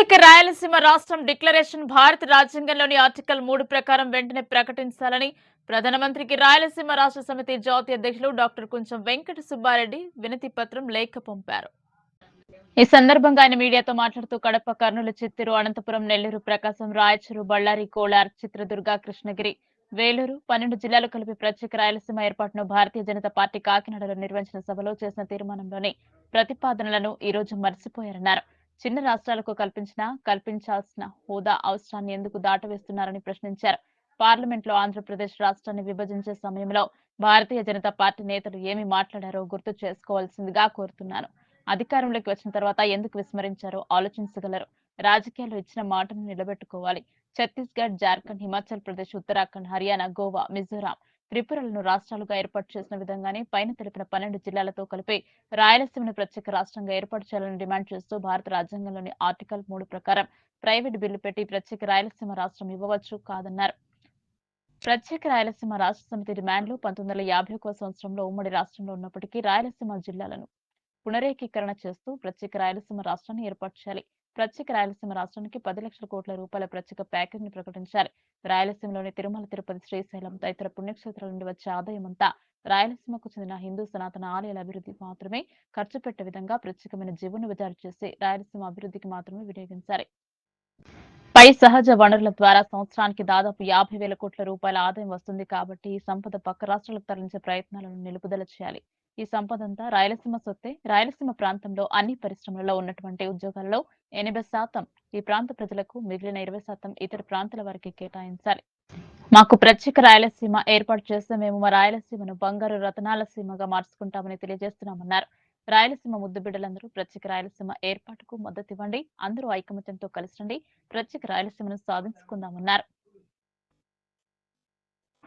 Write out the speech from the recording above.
ప్రత్యేక రాయలసీమ రాష్ట్రం డిక్లరేషన్ భారత రాజ్యాంగంలోని ఆర్టికల్ మూడు ప్రకారం వెంటనే ప్రకటించాలని ప్రధానమంత్రికి రాయలసీమ రాష్ట్ర సమితి జాతీయ అధ్యక్షులు డాక్టర్ కొంచెం వెంకట సుబ్బారెడ్డి వినతి పత్రం లేఖ పంపారు. ఈ సందర్భంగా ఆయన మీడియాతో మాట్లాడుతూ కడప కర్నూలు చిత్తూరు అనంతపురం నెల్లూరు ప్రకాశం రాయచూరు బళ్ళారి కోలార్ చిత్రదుర్గ కృష్ణగిరి వేలూరు పన్నెండు జిల్లాలు కలిపి ప్రత్యేక రాయలసీమ ఏర్పాటును భారతీయ జనతా పార్టీ కాకినాడలో నిర్వహించిన సభలో చేసిన తీర్మానంలోని ప్రతిపాదనలను ఈ రోజు మర్చిపోయారన్నారు. చిన్న రాష్ట్రాలకు కల్పించిన కల్పించాల్సిన హోదా అవసరాన్ని ఎందుకు దాటవేస్తున్నారని ప్రశ్నించారు. పార్లమెంట్లో ఆంధ్రప్రదేశ్ రాష్ట్రాన్ని విభజించే సమయంలో భారతీయ జనతా పార్టీ నేతలు ఏమి మాట్లాడారో గుర్తు చేసుకోవాల్సిందిగా కోరుతున్నాను అధికారంలోకి వచ్చిన తర్వాత ఎందుకు విస్మరించారో ఆలోచించగలరు. రాజకీయాల్లో ఇచ్చిన మాటను నిలబెట్టుకోవాలి. ఛత్తీస్గఢ్ జార్ఖండ్ హిమాచల్ ప్రదేశ్ ఉత్తరాఖండ్ హర్యానా గోవా మిజోరాం త్రిపురలను రాష్ట్రాలుగా ఏర్పాటు చేసిన విధంగానే పైన తెలిపిన పన్నెండు జిల్లాలతో కలిపి రాయలసీమను ప్రత్యేక రాష్ట్రంగా ఏర్పాటు చేయాలని డిమాండ్ చేస్తూ భారత రాజ్యాంగంలోని ఆర్టికల్ మూడు ప్రకారం ప్రైవేట్ బిల్లు పెట్టి ప్రత్యేక రాయలసీమ రాష్ట్రం ఇవ్వవచ్చు కాదన్నారు. ప్రత్యేక రాయలసీమ రాష్ట్ర సమితి డిమాండ్లు పంతొమ్మిది వందల యాభై ఒక్క సంవత్సరంలో ఉమ్మడి రాష్ట్రంలో ఉన్నప్పటికీ రాయలసీమ జిల్లాలను పునరేకీకరణ చేస్తూ ప్రత్యేక రాయలసీమ రాష్ట్రాన్ని ఏర్పాటు చేయాలి. ప్రత్యేక రాయలసీమ రాష్ట్రానికి పది లక్షల కోట్ల రూపాయల ప్రత్యేక ప్యాకేజీని ప్రకటించాలి రాయలసీమలోని తిరుమల తిరుపతి శ్రీశైలం తదితర పుణ్యక్షేత్రాల నుండి వచ్చే ఆదాయం అంతా రాయలసీమకు చెందిన హిందూ సనాతన ఆలయాల అభివృద్ధి మాత్రమే ఖర్చు పెట్టే విధంగా ప్రత్యేకమైన జీవును విధానం చేసి రాయలసీమ అభివృద్ధికి మాత్రమే వినియోగించాలి పై సహజ వనరుల ద్వారా సంవత్సరానికి దాదాపు యాభై వేల కోట్ల రూపాయల ఆదాయం వస్తుంది కాబట్టి ఈ సంపద పక్క రాష్ట్రాలకు తరలించే ప్రయత్నాలను నిలుపుదల చేయాలి. ఈ సంపద అంతా రాయలసీమ సొత్తే రాయలసీమ ప్రాంతంలో అన్ని పరిశ్రమలలో ఉన్నటువంటి ఉద్యోగాలలో ఎనభై శాతం ఈ ప్రాంత ప్రజలకు మిగిలిన ఇరవై శాతం ఇతర ప్రాంతాల వారికి కేటాయించాలి. మాకు ప్రత్యేక రాయలసీమ ఏర్పాటు చేస్తే మేము మా రాయలసీమను బంగారు రతనాల సీమగా మార్చుకుంటామని తెలియజేస్తున్నామన్నారు. రాయలసీమ ముద్దు బిడ్డలందరూ ప్రత్యేక రాయలసీమ ఏర్పాటుకు మద్దతు ఇవ్వండి. అందరూ ఐకమత్యంతో కలిసి రండి ప్రత్యేక రాయలసీమను సాధించుకుందామన్నారు.